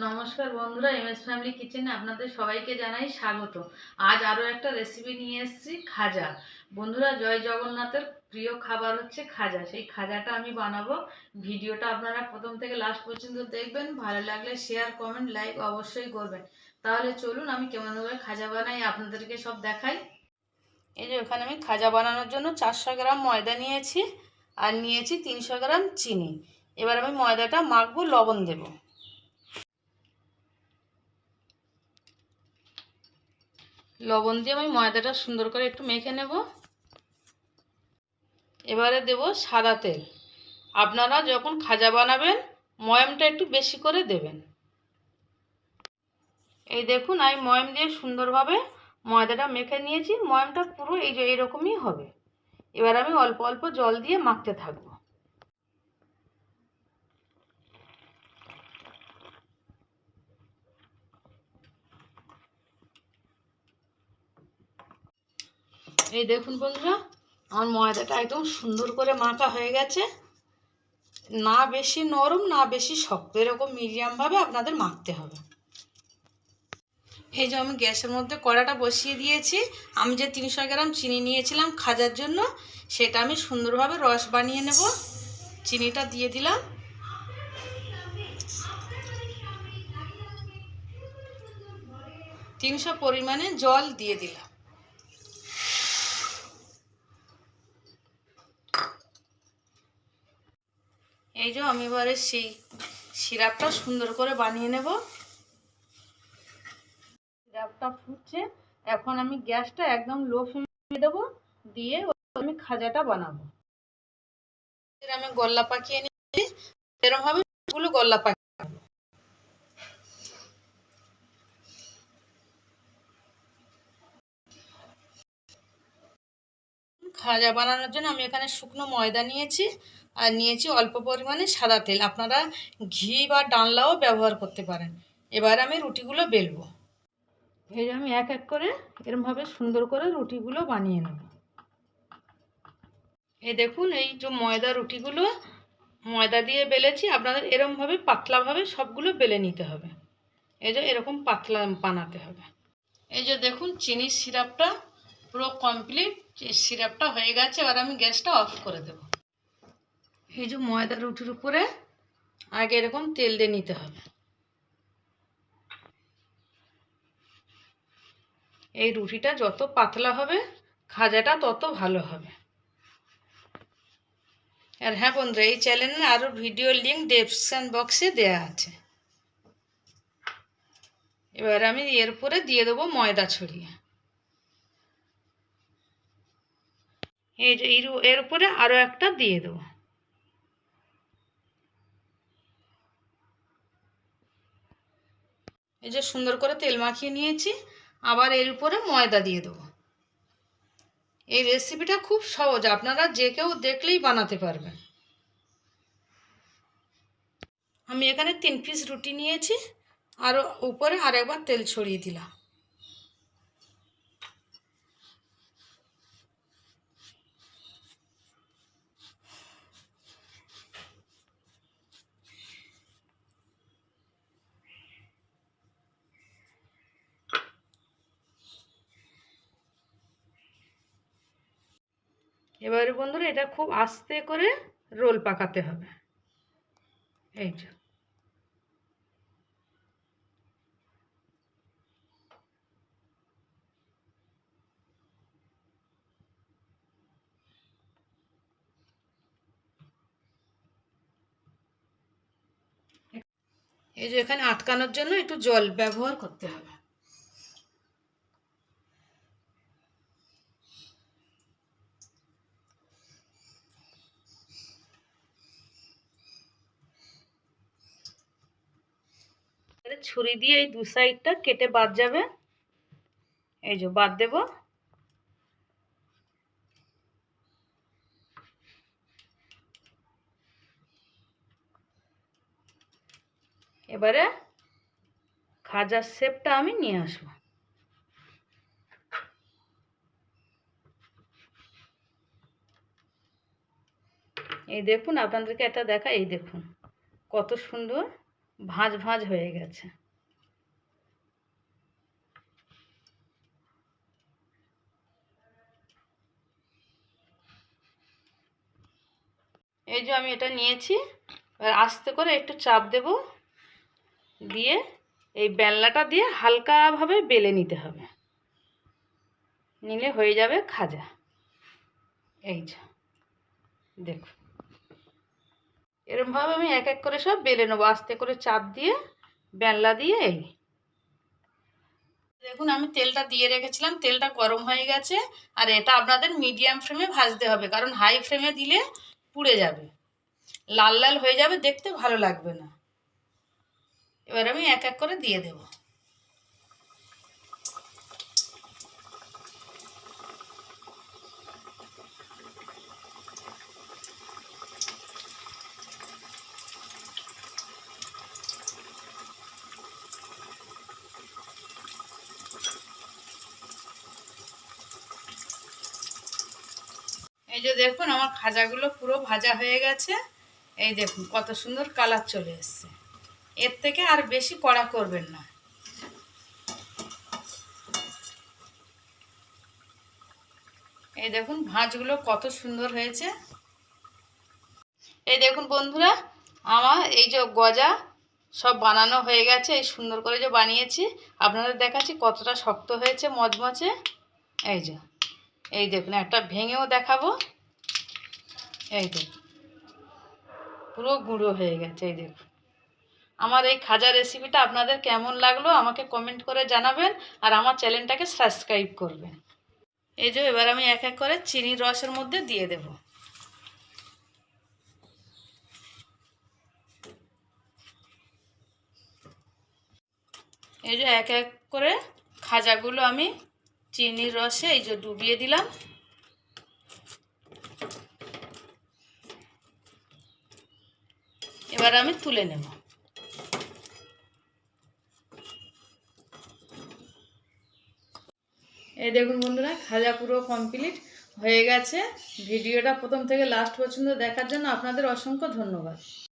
নমস্কার বন্ধুরা M S family কিচেনে আপনাদের সবাইকে জানাই স্বাগত। আজ আরও একটা রেসিপি নিয়ে এসেছি, খাজা। বন্ধুরা, জয় জগন্নাথের প্রিয় খাবার হচ্ছে খাজা। সেই খাজাটা আমি বানাবো। ভিডিওটা আপনারা প্রথম থেকে লাস্ট পর্যন্ত দেখবেন। ভালো লাগলে শেয়ার কমেন্ট লাইক অবশ্যই করবেন। তাহলে চলুন আমি কেমনভাবে খাজা বানাই আপনাদেরকে সব দেখাই। এই যে ওখানে আমি খাজা বানানোর জন্য চারশো গ্রাম ময়দা নিয়েছি, আর নিয়েছি তিনশো গ্রাম চিনি। এবার আমি ময়দাটা মাখবো, লবণ দেবো। লবণ দিয়ে আমি ময়দাটা সুন্দর করে একটু মেখে নেব। এবারে দেব সাদা তেল। আপনারা যখন খাজা বানাবেন, ময়ামটা একটু বেশি করে দেবেন। এই দেখুন, আমি ময়াম দিয়ে সুন্দরভাবে ময়দাটা মেখে নিয়েছি। ময়ামটা পুরো এই যে এরকমই হবে। এবার আমি অল্প অল্প জল দিয়ে মাখতে থাকব। এই দেখুন বন্ধুরা, আমার ময়দাটা একদম সুন্দর করে মাখা হয়ে গেছে। না বেশি নরম, না বেশি শক্ত, এরকম মিডিয়ামভাবে আপনাদের মাখতে হবে। এই যে আমি গ্যাসের মধ্যে কড়াটা বসিয়ে দিয়েছি। আমি যে তিনশো গ্রাম চিনি নিয়েছিলাম খাজার জন্য, সেটা আমি সুন্দরভাবে রস বানিয়ে নেব। চিনিটা দিয়ে দিলাম। তিনশো পরিমাণে জল দিয়ে দিলাম। এই যে আমি এবারে সেই সিরাপটা সুন্দর করে বানিয়ে নেব। সিরাপটা ফুটছে। এখন আমি গ্যাসটা একদম লো ফ্লেমে দেবো, দিয়ে আমি খাজাটা বানাবো। আমি গল্লা পাকিয়ে নিয়েছি। এরমভাবে গুলো গল্লা পাকিয়ে খাজা বানানোর জন্য আমি এখানে শুকনো ময়দা নিয়েছি আর নিয়েছি অল্প পরিমাণে সাদা তেল। আপনারা ঘি বা ডালনাও ব্যবহার করতে পারেন। এবার আমি রুটিগুলো বেলবো। এই আমি এক এক করে এরমভাবে সুন্দর করে রুটিগুলো বানিয়ে নেব। এই দেখুন, এই যে ময়দা রুটিগুলো, ময়দা দিয়ে বেলেছি। আপনাদের এরমভাবে পাতলাভাবে সবগুলো বেলে নিতে হবে। এই যে এরকম পাতলা বানাতে হবে। এই যে দেখুন, চিনির সিরাপটা পুরো কমপ্লিট সিরাপটা হয়ে গেছে, এবার আমি গ্যাসটা অফ করে দেব। এই যে ময়দা রুটির উপরে, আগে এরকম তেল দিয়ে নিতে হবে। এই রুটিটা যত পাতলা হবে, খাজাটা তত ভালো হবে। আর হ্যাঁ বন্ধুরা, এই চ্যানেলে আরও ভিডিও লিঙ্ক ডেসক্রিপশান বক্সে দেয়া আছে। এবার আমি এর উপরে দিয়ে দেবো ময়দা ছড়িয়ে। এই যে এর উপরে আরও একটা দিয়ে দেবো। এই যে সুন্দর করে তেল মাখিয়ে নিয়েছি, আবার এর উপরে ময়দা দিয়ে দেবো। এই রেসিপিটা খুব সহজ, আপনারা যে কেউ দেখলেই বানাতে পারবেন। আমি এখানে তিন পিস রুটি নিয়েছি, আর উপরে আরেকবার তেল ছড়িয়ে দিলাম। এবারে বন্ধুরা এটা খুব আস্তে করে রোল পাকাতে হবে। এই যে। এই যে এখানে আটকানোর জন্য একটু জল ব্যবহার করতে হবে। ছুরি দিয়ে এই দু সাইডটা কেটে বাদ যাবে। এই যে বাদ দেব। এবারে খাজার শেপটা আমি নিয়ে আসব। এই দেখুন, আপনাদেরকে এটা দেখা, এই দেখুন, কত সুন্দর। ভাঁজ ভাঁজ হয়ে গেছে। এই যে আমি এটা নিয়েছি, এবার আস্তে করে একটু চাপ দেব, দিয়ে এই বেল্লাটা দিয়ে হালকাভাবে বেলে নিতে হবে। নিলে হয়ে যাবে খাজা। এই যে, দেখুন। এরমভাবে আমি এক এক করে সব বেলে নেব। আস্তে করে চাপ দিয়ে বেল্লা দিয়ে এই। দেখুন, আমি তেলটা দিয়ে রেখেছিলাম। তেলটা গরম হয়ে গেছে আর এটা আপনাদের মিডিয়াম ফ্রেমে ভাজতে হবে, কারণ হাই ফ্রেমে দিলে পুড়ে যাবে। লাল লাল হয়ে যাবে, দেখতে ভালো লাগবে না। এবার আমি এক এক করে দিয়ে দেব। এই যে দেখুন আমার খাজাগুলো পুরো ভাজা হয়ে গেছে। এই দেখুন কত সুন্দর কালার চলে এসছে। এর থেকে আর বেশি কড়া করবেন না। এই দেখুন ভাঁজগুলো কত সুন্দর হয়েছে। এই দেখুন বন্ধুরা, আমার এই যে গজা সব বানানো হয়ে গেছে, এই সুন্দর করে যে বানিয়েছি, আপনাদের দেখাচ্ছি কতটা শক্ত হয়েছে, মজমচে। এই যে, এই দেখুন একটা ভেঙেও দেখাবো। এই দেখুন পুরো গুঁড়ো হয়ে গেছে, এই দেখুন আমার এই খাজা রেসিপিটা আপনাদের কেমন লাগল আমাকে কমেন্ট করে জানাবেন আর আমার চ্যানেলটাকে সাবস্ক্রাইব করবেন। এই যে এবার আমি এক এক করে চিনির রসের মধ্যে দিয়ে দেব। এই যে এক এক করে খাজাগুলো আমি চিনির রসে এই যে ডুবিয়ে দিলাম। এবার আমি তুলে নেব। এই দেখুন বন্ধুরা, খাজা পুরো কমপ্লিট হয়ে গেছে। ভিডিওটা প্রথম থেকে লাস্ট পর্যন্ত দেখার জন্য আপনাদের অসংখ্য ধন্যবাদ।